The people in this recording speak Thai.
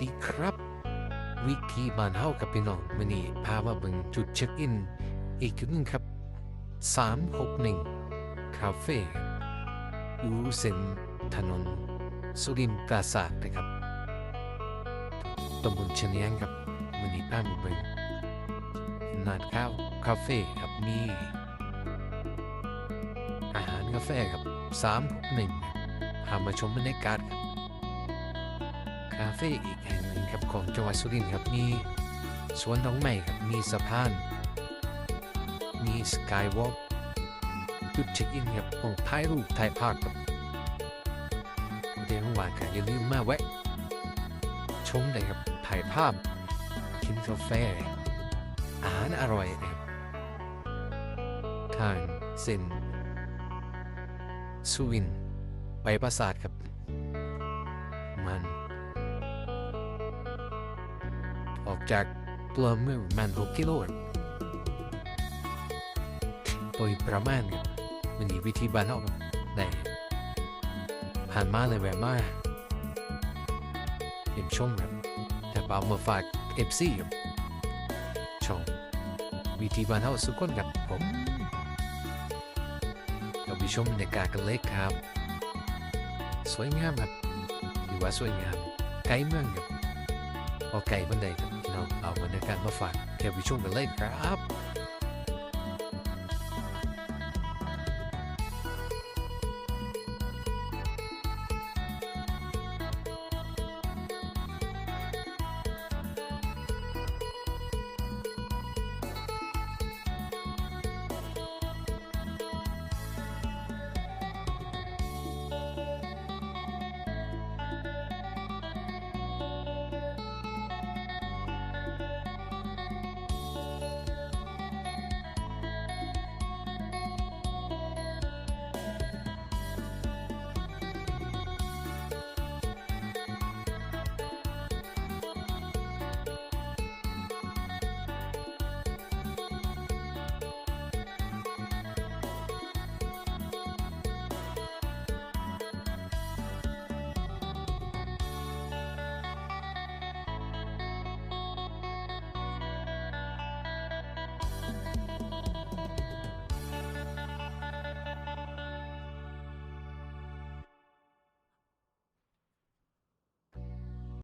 ดีครับ วิธีบ้านเฮากับพี่น้องมื้อนี้พามาเบิ่งจุดเช็คอิน อีกจุดหนึงครับ 361คาเฟ่อยู่เส้นถนนสุรินทร์ปราสาทนะครับตำบลเชียงครับมื้อนี้พามาเบิ่งนานข้าวคาเฟ่ครับมีอาหารกาแฟครับ361พามาชมบรรยากาศครับาเฟ่อีกแห่งหนึ่งครับของจังหวัดสุรินทร์ครับมีสวนดอกไม้ครับมีสะพาน มีสกายวอล์กจุดเช็คอินครับของถ่ายรูปถ่ายภาพครับเดี๋ยววางๆครับอย่าลืมมาแวะชมได้ครับถ่ายภาพกินกาแฟอาหารอร่อยนะครับทางเส้นสุรินไปปราสาทครับมัน ออกจากตัวเมื่อประมัน6กิโลโดยประมาณครับมันมีวิธีบ้านเฮาครับได้ผ่านมาเลยแวะมาเห็นชมครับแต่เอามาฝาก FC ครับชมวิธีบ้านเฮาสุกคนครับผมเราไปชมบรรยากาศกันเลยครับ สวยงามครับถือว่าสวยงามไกลเมืองครับพอไก่บันไดครับ เอาเอาบรรยากาศมาฝากแค่ช่วไปชมกันเลยครับ